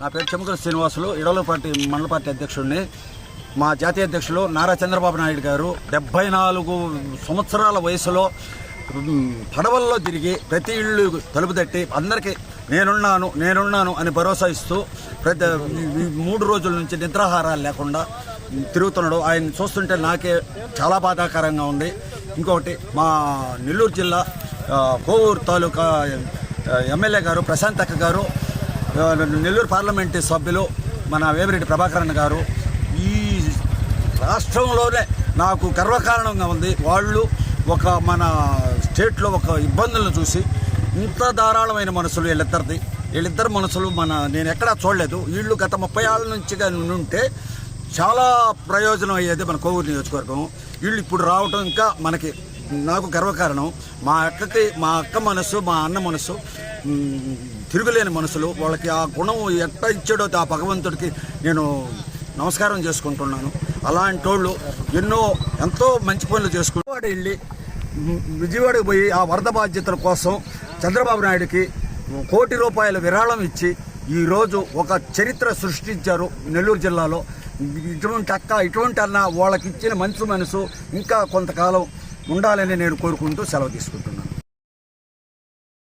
నా పేరు చెమకల శ్రీనివాసులు ఇడవల పార్టీ మండల పార్టీ అధ్యక్షుడిని. మా జాతీయ అధ్యక్షులు నారా చంద్రబాబు నాయుడు గారు డెబ్బై నాలుగు సంవత్సరాల వయసులో పడవల్లో తిరిగి ప్రతి ఇళ్ళు తలుపు తట్టి అందరికీ నేనున్నాను నేనున్నాను అని భరోసా ఇస్తూ ప్రతి మూడు రోజుల నుంచి నిద్రాహారాలు లేకుండా తిరుగుతున్నాడు. ఆయన చూస్తుంటే నాకే చాలా బాధాకరంగా ఉంది. ఇంకొకటి మా నెల్లూరు జిల్లా కోవూరు తాలూకా ఎమ్మెల్యే గారు ప్రశాంత్ అక్క గారు నెల్లూరు పార్లమెంటు సభ్యులు మన వేమిరెడ్డి ప్రభాకరన్ గారు ఈ రాష్ట్రంలోనే నాకు గర్వకారణంగా ఉంది. వాళ్ళు ఒక మన స్టేట్లో ఒక ఇబ్బందులను చూసి ఇంత ధారాళమైన మనసులు వీళ్ళిద్దరిది. వీళ్ళిద్దరు మనసులు మన నేను ఎక్కడా చూడలేదు. వీళ్ళు గత ముప్పై ఏళ్ళ నుంచి కానీ ఉంటే చాలా ప్రయోజనం అయ్యేది మన కోవూరు నియోజకవర్గం. వీళ్ళు ఇప్పుడు రావటం ఇంకా మనకి నాకు గర్వకారణం. మా అక్కకి మా అక్క మనసు మా అన్న మనసు తిరుగులేని మనసులు వాళ్ళకి ఆ గుణం ఎట్ట ఇచ్చాడో ఆ భగవంతుడికి నేను నమస్కారం చేసుకుంటున్నాను. అలాంటి వాళ్ళు ఎన్నో ఎంతో మంచి పనులు చేసుకుంటూ వెళ్ళి విజయవాడకు పోయి ఆ వరద బాధ్యతల కోసం చంద్రబాబు నాయుడికి కోటి రూపాయల విరాళం ఇచ్చి ఈరోజు ఒక చరిత్ర సృష్టించారు నెల్లూరు జిల్లాలో. ఇటువంటి అక్క ఇటువంటి అన్న వాళ్ళకి ఇచ్చిన మంచి మనసు ఇంకా కొంతకాలం ఉండాలని నేను కోరుకుంటూ సెలవు తీసుకుంటున్నాను.